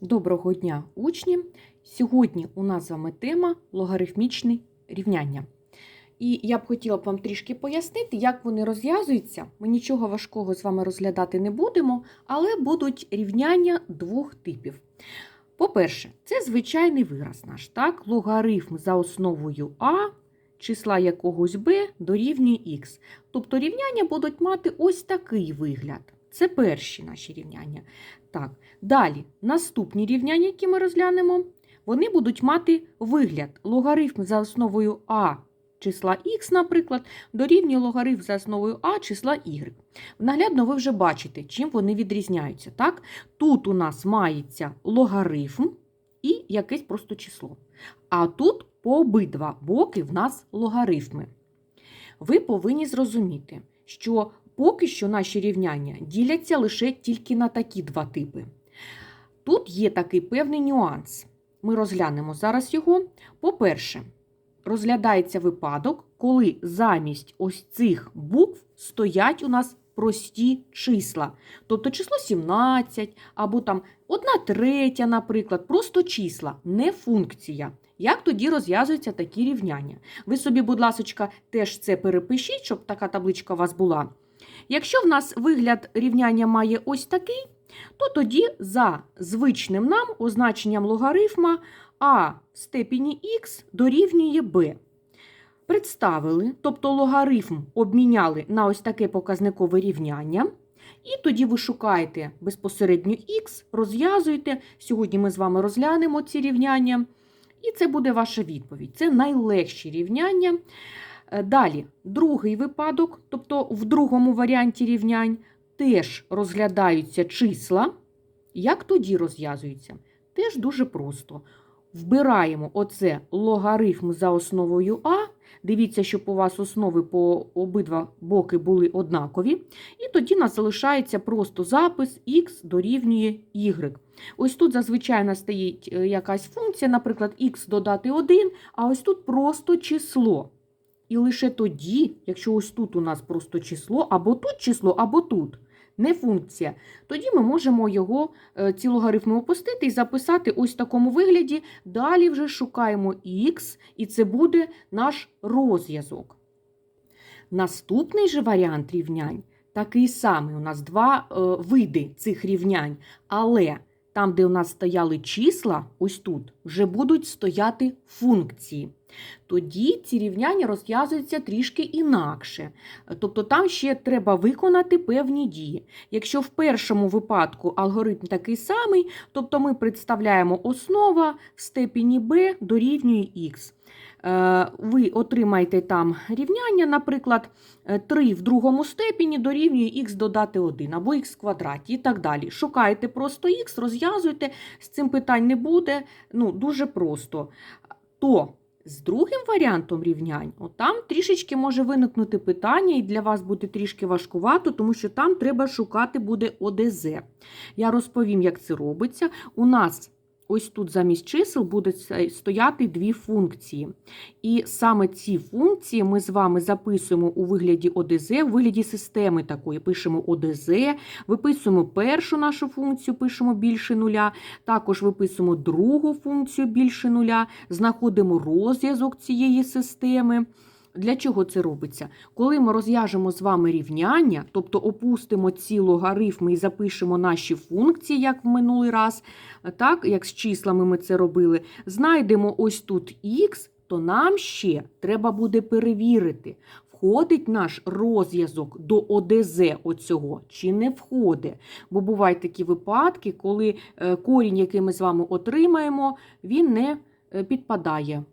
Доброго дня, учні! Сьогодні у нас з вами тема логарифмічні рівняння. І я б хотіла б вам трішки пояснити, як вони розв'язуються. Ми нічого важкого з вами розглядати не будемо, але будуть рівняння двох типів. По-перше, це звичайний вираз наш, так? логарифм за основою А, числа якогось b дорівнює х. Тобто рівняння будуть мати ось такий вигляд. Це перші наші рівняння. Так, Далі, наступні рівняння, які ми розглянемо, вони будуть мати вигляд логарифм за основою а числа х, наприклад, дорівнює логарифм за основою а числа y. Наглядно ви вже бачите, чим вони відрізняються. Так? Тут у нас мається логарифм і якесь просто число. А тут по обидва боки в нас логарифми. Ви повинні зрозуміти, що поки що наші рівняння діляться лише тільки на такі два типи. Тут є такий певний нюанс. Ми розглянемо зараз його. По-перше, розглядається випадок, коли замість ось цих букв стоять у нас прості числа. Тобто число 17 або там 1 третя, наприклад, просто числа, не функція. Як тоді розв'язуються такі рівняння? Ви собі, будь ласка, теж це перепишіть, щоб така табличка у вас була. Якщо в нас вигляд рівняння має ось такий, то тоді за звичним нам означенням логарифма а в степені х дорівнює b. Представили, тобто логарифм обміняли на ось таке показникове рівняння. І тоді ви шукаєте безпосередньо х, розв'язуєте. Сьогодні ми з вами розглянемо ці рівняння. І це буде ваша відповідь. Це найлегші рівняння. Е, Далі, другий випадок, тобто в другому варіанті рівнянь, теж розглядаються числа. Як тоді розв'язуються? Теж дуже просто. Вбираємо оце логарифм за основою А. Дивіться, щоб у вас основи по обидва боки були однакові. І тоді нас залишається просто запис х дорівнює y. Ось тут зазвичай у нас стоїть е, якась функція, наприклад, х додати 1, а ось тут просто число. І лише тоді, якщо ось тут у нас просто число, або тут число, або тут, не функція, тоді ми можемо його, е, ці логарифми опустити і записати ось в такому вигляді. Далі вже шукаємо х, і це буде наш розв'язок. Наступний же варіант рівнянь такий самий. У нас два е, види цих рівнянь, але там, де у нас стояли числа, ось тут, вже будуть стояти функції. Тоді ці рівняння розв'язуються трішки інакше. Тобто там ще треба виконати певні дії. Якщо в першому випадку алгоритм такий самий, тобто ми представляємо основа в степені b дорівнює х. Е, Ви отримаєте там рівняння, наприклад, 3 в другому степені дорівнює х додати 1 або х квадраті і так далі. Шукаєте просто х, розв'язуєте, з цим питань не буде, ну, дуже просто. То з другим варіантом рівнянь, там трішечки може виникнути питання, і для вас буде трішки важкувато, тому що там треба шукати буде ОДЗ. Я розповім, як це робиться. У нас ось тут замість чисел будуть стояти дві функції. І саме ці функції ми з вами записуємо у вигляді ОДЗ, у вигляді системи такої. Пишемо ОДЗ, виписуємо першу нашу функцію, пишемо більше нуля, також виписуємо другу функцію більше нуля, знаходимо розв'язок цієї системи. Для чого це робиться? Коли ми розв'яжемо з вами рівняння, тобто опустимо ці логарифми і запишемо наші функції, як в минулий раз, так, як з числами ми це робили, знайдемо ось тут х, то нам ще треба буде перевірити, входить наш розв'язок до ОДЗ оцього чи не входить. Бо бувають такі випадки, коли е, корінь, який ми з вами отримаємо, він не е, підпадає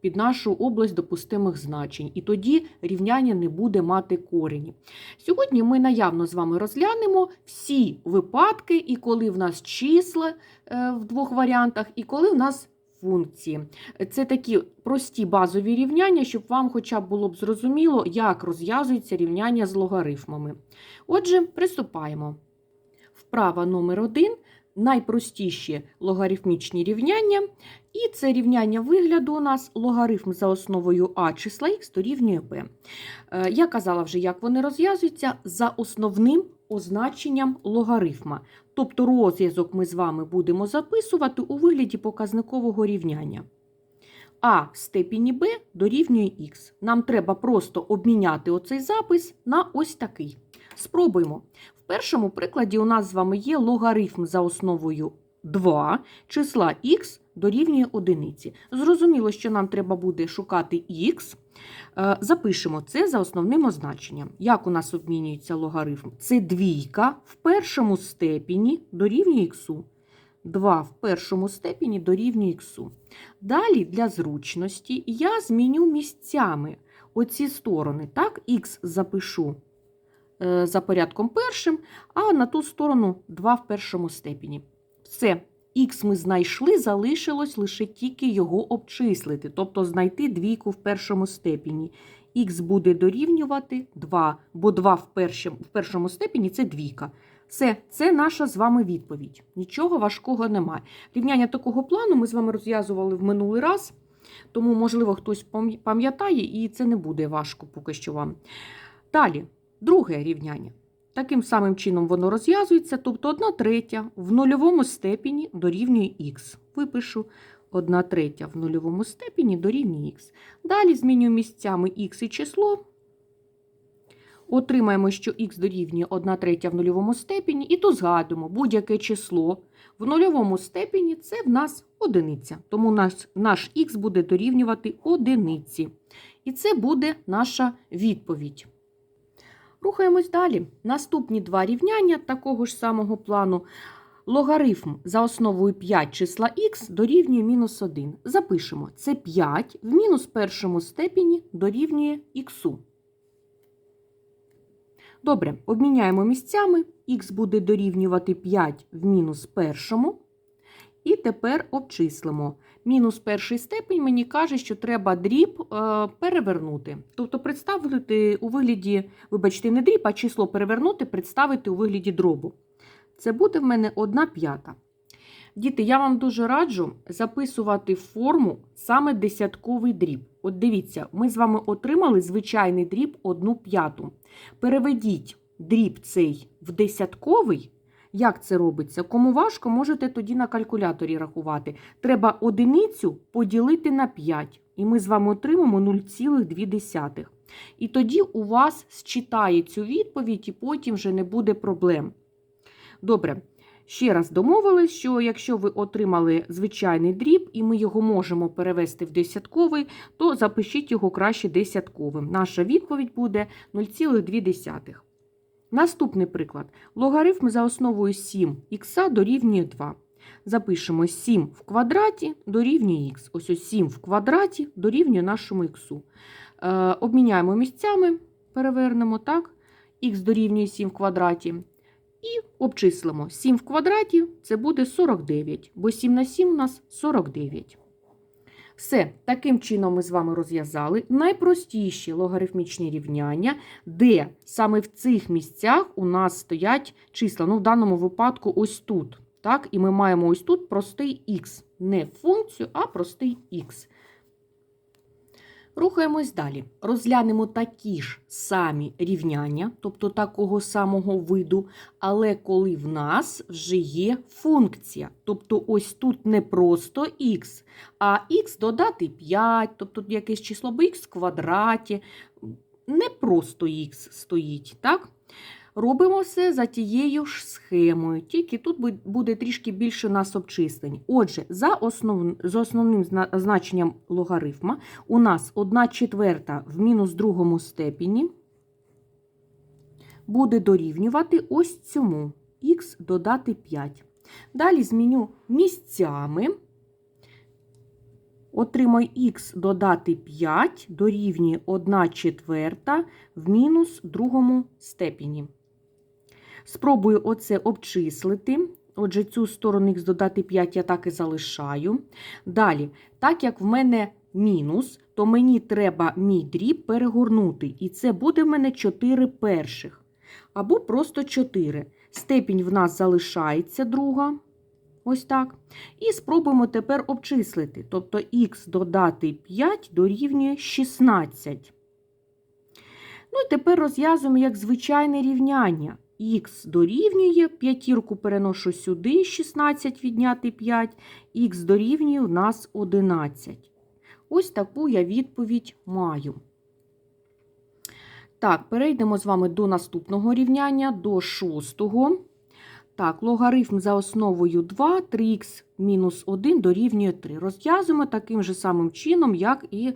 під нашу область допустимих значень, і тоді рівняння не буде мати корені. Сьогодні ми наявно з вами розглянемо всі випадки, і коли в нас числа е, в двох варіантах, і коли в нас функції. Це такі прості базові рівняння, щоб вам хоча б було б зрозуміло, як розв'язуються рівняння з логарифмами. Отже, приступаємо. Вправа номер один. Найпростіші логарифмічні рівняння. І це рівняння вигляду у нас логарифм за основою а числа х дорівнює b. Е, Я казала вже, як вони розв'язуються за основним означенням логарифма. Тобто розв'язок ми з вами будемо записувати у вигляді показникового рівняння. А в степені b дорівнює х. Нам треба просто обміняти оцей запис на ось такий. Спробуємо. В першому прикладі у нас з вами є логарифм за основою 2 числа х дорівнює одиниці. Зрозуміло, що нам треба буде шукати х. Е, Запишемо це за основним означенням. Як у нас обмінюється логарифм? Це двійка в першому степені дорівнює х. 2 в першому степені дорівнює х. Далі для зручності я зміню місцями оці сторони. Так, х запишу за порядком першим, а на ту сторону 2 в першому степені. Все, х ми знайшли, залишилось лише тільки його обчислити, тобто знайти двійку в першому степені. Х буде дорівнювати 2, бо 2 в першому, в першому степені це двійка. Все, це наша з вами відповідь. Нічого важкого немає. Рівняння такого плану ми з вами розв'язували в минулий раз, тому, можливо, хтось пам'ятає, і це не буде важко поки що вам. Далі, друге рівняння. Таким самим чином воно розв'язується, тобто 1 третя в нульовому степені дорівнює х. Випишу 1 третя в нульовому степені дорівнює х. Далі змінюю місцями х і число. Отримаємо, що х дорівнює 1 третя в нульовому степені, і то згадуємо, будь-яке число в нульовому степені це в нас одиниця. Тому наш, наш х буде дорівнювати одиниці. І це буде наша відповідь. Рухаємось далі. Наступні два рівняння такого ж самого плану. Логарифм за основою 5 числа х дорівнює мінус 1. Запишемо, це 5 в мінус першому степені дорівнює х. Добре, обміняємо місцями. х буде дорівнювати 5 в мінус першому. І тепер обчислимо. Мінус перший степень мені каже, що треба дріб е, перевернути. Тобто представити у вигляді, вибачте, не дріб, а число перевернути, представити у вигляді дробу. Це буде в мене 1 п'ята. Діти, я вам дуже раджу записувати в форму саме десятковий дріб. От дивіться, ми з вами отримали звичайний дріб 1 п'яту. Переведіть дріб цей в десятковий. Як це робиться? Кому важко, можете тоді на калькуляторі рахувати. Треба одиницю поділити на 5, і ми з вами отримаємо 0,2. І тоді у вас считає цю відповідь, і потім вже не буде проблем. Добре. Ще раз домовились, що якщо ви отримали звичайний дріб, і ми його можемо перевести в десятковий, то запишіть його краще десятковим. Наша відповідь буде 0,2. Наступний приклад. Логарифм за основою 7 х дорівнює 2. Запишемо 7 в квадраті дорівнює х. Ось ось 7 в квадраті дорівнює нашому х. Е, обміняємо місцями, перевернемо так. х дорівнює 7 в квадраті. І обчислимо 7 в квадраті це буде 49, бо 7 на 7 у нас 49. Все, таким чином ми з вами розв'язали найпростіші логарифмічні рівняння, де саме в цих місцях у нас стоять числа. Ну, в даному випадку, ось тут. Так? І ми маємо ось тут простий х. Не функцію, а простий х. Рухаємось далі. Розглянемо такі ж самі рівняння, тобто такого самого виду, але коли в нас вже є функція. Тобто ось тут не просто х, а х додати 5, тобто якесь число б х в квадраті. Не просто х стоїть. так? Робимо все за тією ж схемою, тільки тут буде трішки більше нас обчислень. Отже, за, основ... за основним значенням логарифма у нас 1 четверта в мінус другому степені буде дорівнювати ось цьому х додати 5. Далі зміню місцями. Отримаю х додати 5 дорівнює 1 четверта в мінус другому степені. Спробую оце обчислити. Отже, цю сторону х додати 5 я так і залишаю. Далі, так як в мене мінус, то мені треба мій дріб перегорнути. І це буде в мене 4 перших. Або просто 4. Степінь в нас залишається друга. Ось так. І спробуємо тепер обчислити. Тобто х додати 5 дорівнює 16. Ну і тепер розв'язуємо як звичайне рівняння. Х дорівнює, п'ятірку переношу сюди, 16 відняти 5, х дорівнює у нас 11. Ось таку я відповідь маю. Так, перейдемо з вами до наступного рівняння, до шостого. Так, логарифм за основою 2, 3х мінус 1 дорівнює 3. Розв'язуємо таким же самим чином, як і е,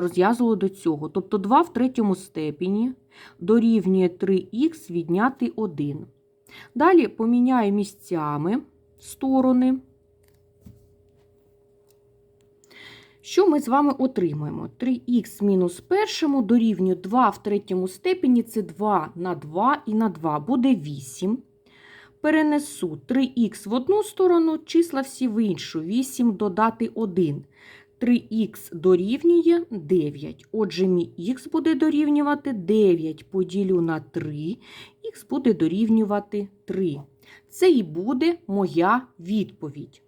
розв'язували до цього. Тобто 2 в третьому степені дорівнює 3х відняти 1. Далі поміняю місцями сторони. Що ми з вами отримаємо? 3х мінус першому дорівнює 2 в третьому степені, це 2 на 2 і на 2 буде 8. Перенесу 3х в одну сторону, числа всі в іншу. 8 додати 1. 3х дорівнює 9. Отже, мій х буде дорівнювати 9 поділю на 3, х буде дорівнювати 3. Це і буде моя відповідь.